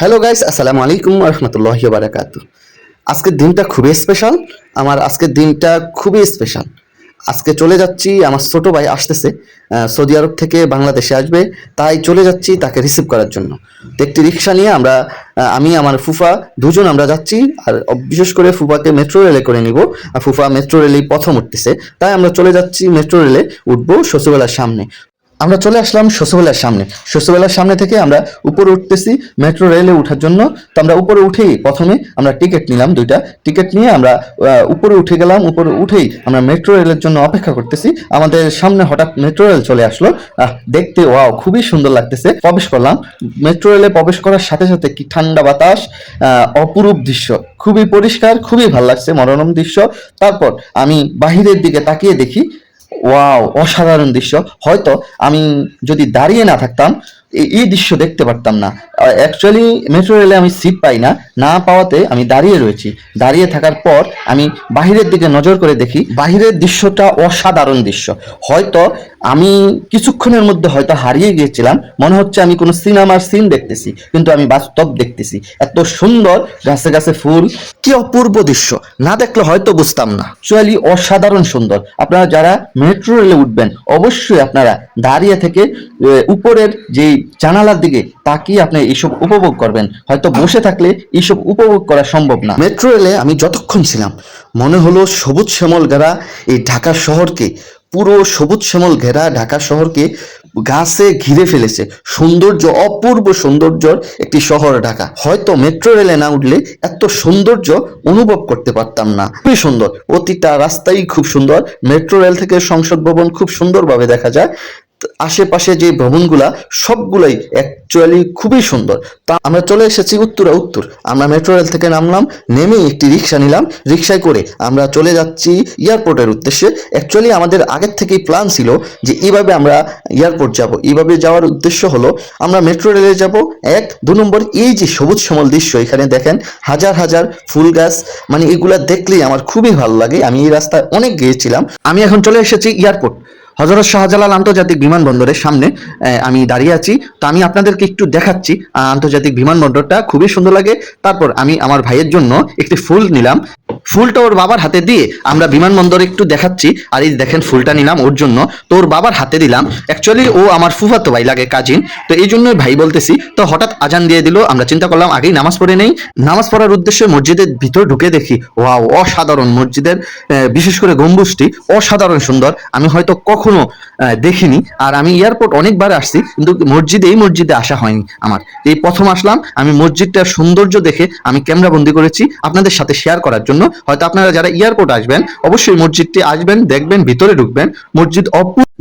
Hello guys আসসালামু আলাইকুম রহমতুল্লাহ বারাকাত আজকের দিনটা খুবই স্পেশাল আমার আজকের দিনটা খুবই স্পেশাল আজকে চলে যাচ্ছি, আমার ছোট ভাই আসতেছে সৌদি আরব থেকে বাংলাদেশে আসবে, তাই চলে যাচ্ছি তাকে রিসিভ করার জন্য। একটি রিক্সা নিয়ে আমরা আমি, আমার ফুফা দুজন আমরা যাচ্ছি, আর বিশেষ করে ফুফাকে মেট্রো রেলে করে নিব, আর ফুফা মেট্রো রেলেই প্রথম উঠতেছে। তাই আমরা চলে যাচ্ছি মেট্রো রেলে উঠবো শ্বশুরবেলার সামনে। আমরা চলে আসলাম শশুবেলার সামনে। শশুবেলার সামনে থেকে আমরা উপরে উঠতেছি মেট্রো রেলে ওঠার জন্য। তো আমরা উপরে উঠেই প্রথমে আমরা টিকিট নিলাম দুইটা। টিকিট নিয়ে আমরা উপরে উঠে গেলাম, উপরে উঠেই আমরা মেট্রো রেলের জন্য অপেক্ষা করতেছি। আমাদের সামনে হঠাৎ মেট্রো রেল চলে আসলো। দেখতে ওয়াও খুবই সুন্দর লাগতেছে। প্রবেশ করলাম। মেট্রো রেলে প্রবেশ করার সাথে সাথে কি ঠান্ডা বাতাস অপরূপ দৃশ্য। খুবই পরিষ্কার, খুবই ভালো লাগছে, মনোরম দৃশ্য। তারপর আমি বাহিরের দিকে তাকিয়ে দেখি ওয়াও, অসাধারণ দৃশ্য। হয়তো আমি যদি দাঁড়িয়ে না থাকতাম, এই- দৃশ্য দেখতে পারতাম না। অ্যাকচুয়ালি মেট্রো রেলে আমি সিট পাই না। না পাওয়াতে আমি দাঁড়িয়ে রয়েছি। দাঁড়িয়ে থাকার পর আমি বাহিরের দিকে নজর করে দেখি, বাহিরের দৃশ্যটা অসাধারণ দৃশ্য। হয়তো আমি কিছুক্ষণের মধ্যে হয়তো হারিয়ে গিয়েছিলাম। মনে হচ্ছে আমি কোনো সিনেমার সিন দেখতেছি কিন্তু আমি বাস্তব দেখতেছি। এত সুন্দর গাছে গাছে ফুল। কি অপূর্ব দৃশ্য না দেখলে হয়তো বুঝতাম না। চুয়ালি অসাধারণ সুন্দর। আপনারা যারা মেট্রো রেলে উঠবেন অবশ্যই আপনারা দাঁড়িয়ে থেকে উপরের যে জানালার দিকে তাকিয়ে আপনি এইসব উপভোগ করবেন। হয়তো বসে থাকলে এইসব উপভোগ করা সম্ভব না। মেট্রো রেলে আমি যতক্ষণ ছিলাম মনে হলো সবুজ শ্যামল ঘেরা এই ঢাকা শহরকে পুরো সবুজ শ্যামল ঘেরা ঢাকা শহরকে গাছে ঘিরে ফেলেছে। সৌন্দর্য, অপূর্ব সৌন্দর্যর একটি শহর ঢাকা। হয়তো মেট্রো রেলে না উঠলে এত সৌন্দর্য অনুভব করতে পারতাম না। খুবই সুন্দর। প্রতিটা রাস্তাই খুব সুন্দর। মেট্রো রেল থেকে সংসদ ভবন খুব সুন্দরভাবে দেখা যায়। আশেপাশে যে ভবনগুলা, সবগুলাই অ্যাকচুয়ালি খুবই সুন্দর। তা আমরা চলে এসেছি উত্তরা উত্তর। আমরা মেট্রো রেল থেকে নামলাম নেমে একটি রিক্সা নিলাম। রিক্সায় করে আমরা চলে যাচ্ছি এয়ারপোর্টের উদ্দেশ্যে। অ্যাকচুয়ালি আমাদের আগের থেকেই প্ল্যান ছিল যে এইভাবে আমরা এয়ারপোর্ট যাব। এইভাবে যাওয়ার উদ্দেশ্য হলো, আমরা মেট্রো রেলে যাব। এক, দু নম্বর এই যে সবুজ শ্যামল দৃশ্য এখানে দেখেন, হাজার হাজার ফুল গাছ মানে এগুলা দেখলেই আমার খুবই ভালো লাগে। আমি এই রাস্তায় অনেক গিয়েছিলাম। আমি এখন চলে এসেছি এয়ারপোর্ট। হজরত শাহজালাল আন্তর্জাতিক বিমানবন্দরের সামনে আমি দাঁড়িয়ে আছি। তো আমি আপনাদেরকে একটু দেখাচ্ছি আন্তর্জাতিক বিমানবন্দরটা। খুবই সুন্দর লাগে। তারপর আমি আমার ভাইয়ের জন্য একটি ফুল নিলাম। ফুলটা ওর বাবার হাতে দিয়ে আমরা বিমানবন্দর একটু দেখাচ্ছি। আর এই দেখেন ফুলটা নিলাম ওর জন্য। তো ওর বাবার হাতে দিলাম। অ্যাকচুয়ালি ও আমার ফুফাতো ভাই লাগে, কাজিন। তো এই জন্যই ভাই বলতেছি, তো হঠাৎ আজান দিয়ে দিল, আমরা চিন্তা করলাম আগেই নামাজ পড়ে নেই। নামাজ পড়ার উদ্দেশ্যে মসজিদের ভিতর ঢুকে দেখি, ওয়াও, অসাধারণ মসজিদের বিশেষ করে গম্বুজটি অসাধারণ সুন্দর। আমি হয়তো কখনো দেখিনি। আর আমি এয়ারপোর্ট অনেকবার আসছি, কিন্তু মসজিদে, এই মসজিদে আসা হয়নি আমার। এই প্রথম আসলাম, আমি মসজিদটার সৌন্দর্য দেখে আমি ক্যামেরা বন্দি করেছি আপনাদের সাথে শেয়ার করার জন্য। হয়তো আপনারা যারা এয়ারপোর্ট আসবেন, অবশ্যই মসজিদটি আসবেন, দেখবেন, ভিতরে ঢুকবেন। মসজিদ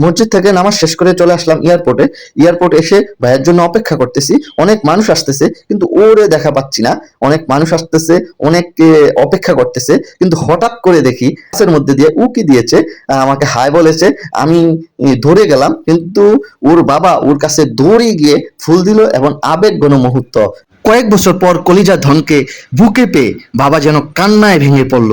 মসজিদ থেকে নামাজ শেষ করে চলে আসলাম এয়ারপোর্টে এয়ারপোর্ট এসে ভাইয়ের জন্য অপেক্ষা করতেছি। অনেক মানুষ আসতেছে, কিন্তু ওরে দেখা পাচ্ছি না। অনেক মানুষ আসতেছে অনেক অপেক্ষা করতেছে। কিন্তু হঠাৎ করে দেখি, বাসের মধ্যে দিয়ে উকি দিয়েছে আমাকে হাই বলেছে, আমি ধরে গেলাম, কিন্তু ওর বাবা ওর কাছে দৌড়ে গিয়ে ফুল দিল এবং আবেগ গণ মুহূর্ত। কয়েক বছর পর কলিজা ধনকে বুকে পেয়ে বাবা যেন কান্নায় ভেঙে পড়ল।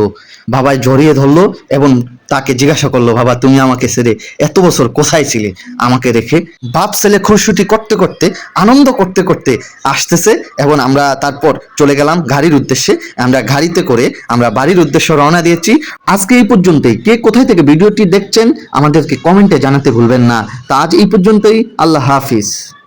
বাবায় জড়িয়ে ধরলো এবং তাকে জিজ্ঞাসা করল, বাবা, তুমি আমাকে ছেড়ে এত বছর কোথায় ছিলে? আমাকে রেখে বাপ ছেলে খুশুটি করতে করতে, আনন্দ করতে করতে আসতেছে এবং আমরা তারপর চলে গেলাম গাড়ির উদ্দেশ্যে। আমরা গাড়িতে করে আমরা বাড়ির উদ্দেশ্যে রওনা দিয়েছি। আজকে এই পর্যন্তই। কে কোথায় থেকে ভিডিওটি দেখছেন আমাদেরকে কমেন্টে জানাতে ভুলবেন না। তা আজ এই পর্যন্তই। আল্লাহ হাফিজ।